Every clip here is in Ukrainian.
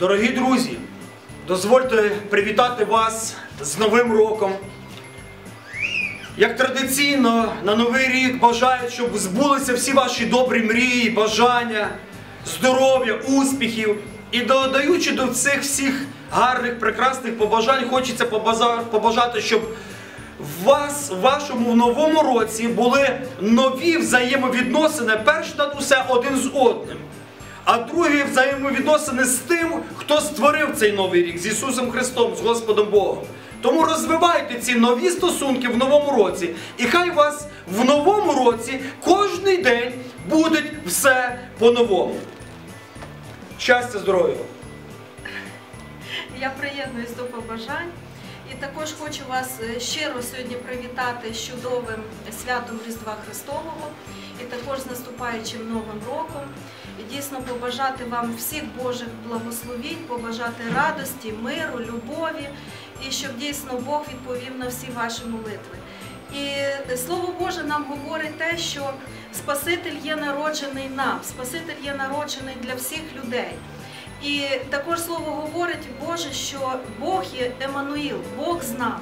Дорогі друзі, дозвольте привітати вас з Новим роком. Як традиційно на Новий рік бажаю, щоб збулися всі ваші добрі мрії, бажання, здоров'я, успіхів. І додаючи до цих всіх гарних, прекрасних побажань, хочеться побажати, щоб в вас, в вашому новому році були нові взаємовідносини, перш над усе один з одним. А другі взаємовідносини з тим, хто створив цей новий рік з Ісусом Христом, з Господом Богом. Тому розвивайте ці нові стосунки в новому році. І хай вас в новому році кожний день буде все по-новому. Щастя, здоров'я! Я приєднуюсь до побажань. І також хочу вас е, щиро сьогодні привітати з чудовим святом Різдва Христового і також з наступаючим Новим роком. І дійсно побажати вам всіх Божих благословінь, побажати радості, миру, любові, і щоб дійсно Бог відповів на всі ваші молитви. І Слово Боже нам говорить те, що Спаситель є народжений нам, Спаситель є народжений для всіх людей. І також слово говорить Боже, що Бог є Еммануїл, Бог з нами.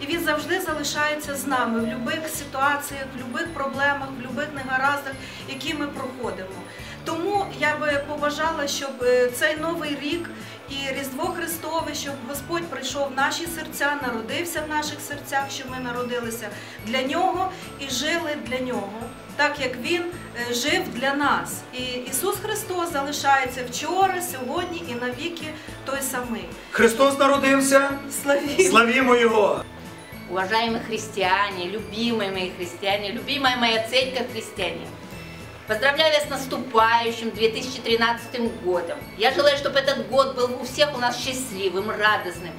І він завжди залишається з нами в будь-яких ситуаціях, в будь-яких проблемах, в будь-яких негараздах, які ми проходимо. Тому я би побажала, щоб е, цей новий рік і Різдво Христове, щоб Господь прийшов в наші серця, народився в наших серцях, щоб ми народилися для нього і жили для нього, так як Він е, жив для нас. І Ісус Христос залишається вчора, сьогодні і навіки той самий. Христос народився! Славі! Славімо Його! Уважаемые христиане, любимые мои христиане, любимая моя церковь христиане, поздравляю вас с наступающим 2013 годом. Я желаю, чтобы этот год был у всех у нас счастливым, радостным,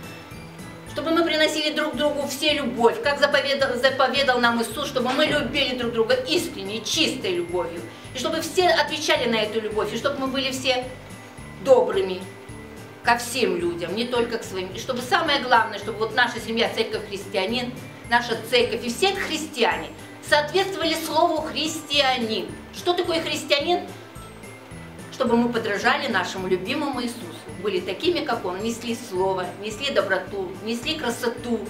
чтобы мы приносили друг другу все любовь, как заповедал, заповедал нам Иисус, чтобы мы любили друг друга искренней, чистой любовью, и чтобы все отвечали на эту любовь, и чтобы мы были все добрыми, ко всем людям, не только к своим. И чтобы самое главное, чтобы вот наша семья, церковь христианин, наша церковь и все христиане соответствовали слову христианин. Что такое христианин? Чтобы мы подражали нашему любимому Иисусу, были такими, как Он, несли слово, несли доброту, несли красоту,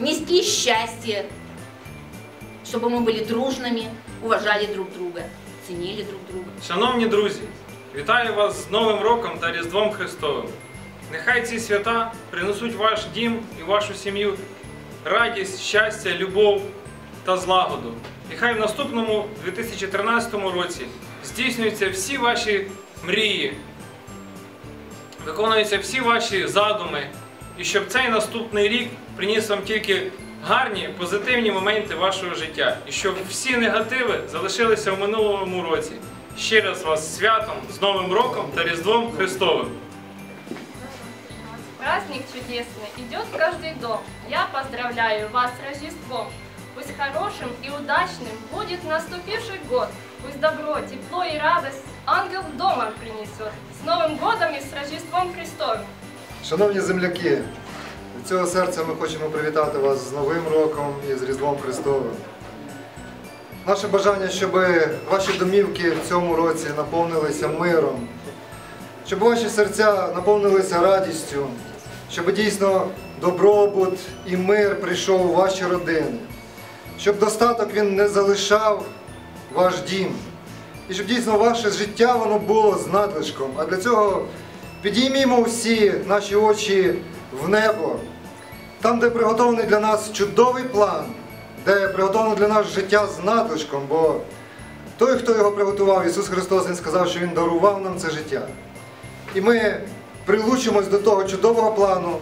несли счастье, чтобы мы были дружными, уважали друг друга, ценили друг друга. Шановні друзі, вітаю вас з Новим роком та Різдвом Христовим. Нехай ці свята принесуть в ваш дім і вашу сім'ю радість, щастя, любов та злагоду. І хай в наступному 2013 році здійснюються всі ваші мрії, виконуються всі ваші задуми, і щоб цей наступний рік приніс вам тільки гарні, позитивні моменти вашого життя, і щоб всі негативи залишилися в минулому році. Ще раз вас святом, з Новим роком та Різдвом Христовим! Праздник чудесный идет в каждый дом. Я поздравляю вас с Рождеством. Пусть хорошим и удачным будет наступивший год. Пусть добро, тепло и радость ангел дома принесет. С Новым годом и с Рождеством Христовым! Шановні земляки, від цього серця ми хочемо привітати вас з Новим роком і з Різдвом Христовим. Наше бажання, щоб ваші домівки в цьому році наповнилися миром, щоб ваші серця наповнилися радістю, щоб дійсно добробут і мир прийшов у ваші родини, щоб достаток він не залишав ваш дім. І щоб дійсно ваше життя воно було з надлишком. А для цього підіймімо всі наші очі в небо, там, де приготований для нас чудовий план, де приготовлено для нас життя з надлишком, бо той, хто його приготував, Ісус Христос, Він сказав, що Він дарував нам це життя. І ми прилучимось до того чудового плану,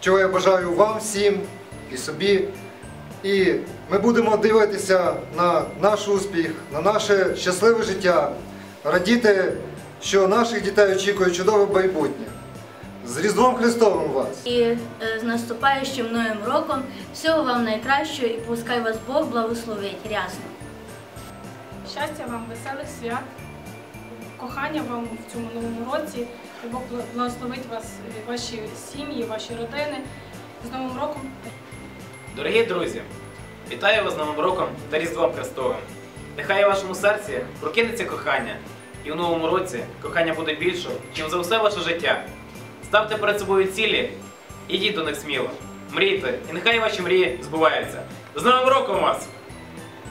чого я бажаю вам всім і собі. І ми будемо дивитися на наш успіх, на наше щасливе життя, радіти, що наших дітей очікує чудове майбутнє. З Різдвом Христовим вас! І е, з наступаючим новим роком всього вам найкращого і пускай вас Бог благословить рясно. Щастя вам, веселих свят, кохання вам в цьому новому році. І Бог благословить вас, е, ваші сім'ї, ваші родини з Новим роком. Дорогі друзі, вітаю вас з Новим роком та Різдвом Христовим. Нехай у вашому серці прокинеться кохання, і в новому році кохання буде більше, ніж за все ваше життя. ставте перед собою цілі, ідіть до них сміло. Мрійте, і нехай ваші мрії збуваються. З Новим роком вас!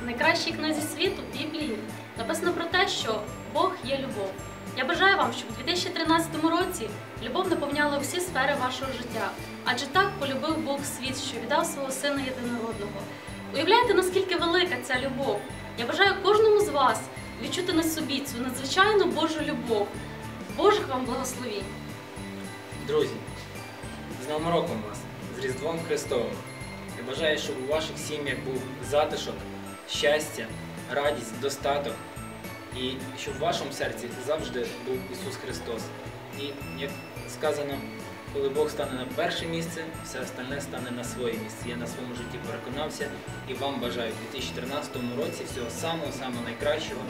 В найкращій книзі світу Біблії написано про те, що Бог є любов. Я бажаю вам, щоб у 2013 році любов наповняла всі сфери вашого життя. Адже так полюбив Бог світ, що віддав свого сина єдинородного. Уявляєте, наскільки велика ця любов? Я бажаю кожному з вас відчути на собі цю надзвичайну Божу любов. Божих вам благословінь! Друзі, з Новим роком вас, з Різдвом Христовим. Я бажаю, щоб у ваших сім'ях був затишок, щастя, радість, достаток. І щоб в вашому серці завжди був Ісус Христос. І як сказано, коли Бог стане на перше місце, все остальне стане на своє місце. Я на своєму житті переконався і вам бажаю в 2014 році всього самого-самого найкращого.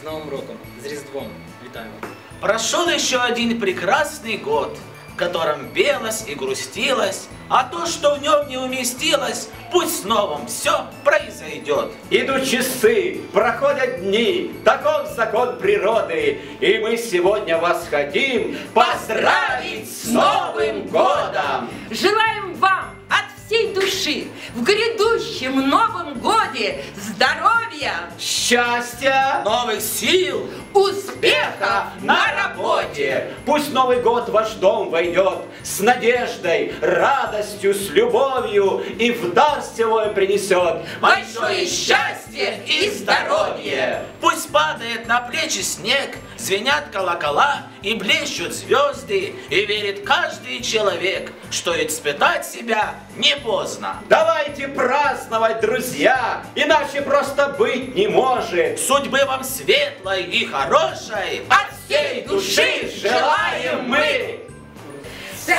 З Новим роком, з Різдвом. Вітаю вас! Прошел еще один прекрасный год, в котором пелось и грустилось, а то, что в нем не уместилось, пусть с новым все произойдет. Идут часы, проходят дни, таков закон природы, и мы сегодня вас хотим поздравить с Новым годом! Желаем вам всей души в грядущем Новом Годе здоровья, Счастья, Новых сил, успеха на работе! Пусть Новый год в ваш дом войдет с надеждой, радостью, с любовью и в дар свой принесет большое счастье и здоровье. Пусть падает на плечи снег, звенят колокола и блещут звезды, и верит каждый человек, что испытать себя не поздно. Давайте праздновать, друзья, иначе просто быть не может. Судьбы вам светлой и хорошей от всей души желаем мы! Всех